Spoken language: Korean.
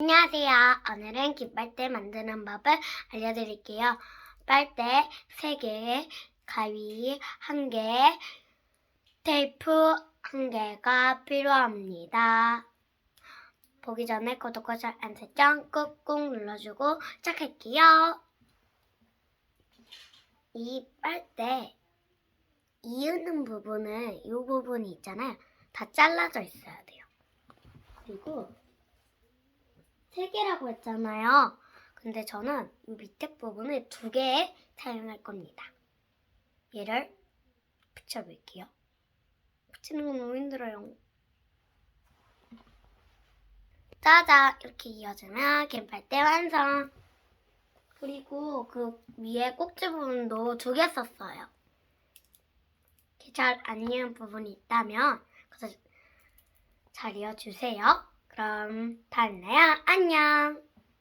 안녕하세요. 오늘은 깃발대 만드는 법을 알려드릴게요. 빨대 3개, 가위 1개, 테이프 1개가 필요합니다. 보기 전에 구독과 좋아요, 설정 꾹꾹 눌러주고 시작할게요. 이 빨대 이으는 부분은 이 부분이 있잖아요. 다 잘라져 있어야 돼요. 그리고 세 개라고 했잖아요. 근데 저는 이 밑에 부분을 두개 사용할 겁니다. 얘를 붙여볼게요. 붙이는 건 너무 힘들어요. 짜잔! 이렇게 이어주면 깃발대 완성! 그리고 그 위에 꼭지 부분도 두 개 썼어요. 잘안 이은 부분이 있다면 그래서 잘 이어주세요. 그럼 다음에 만나요. 안녕.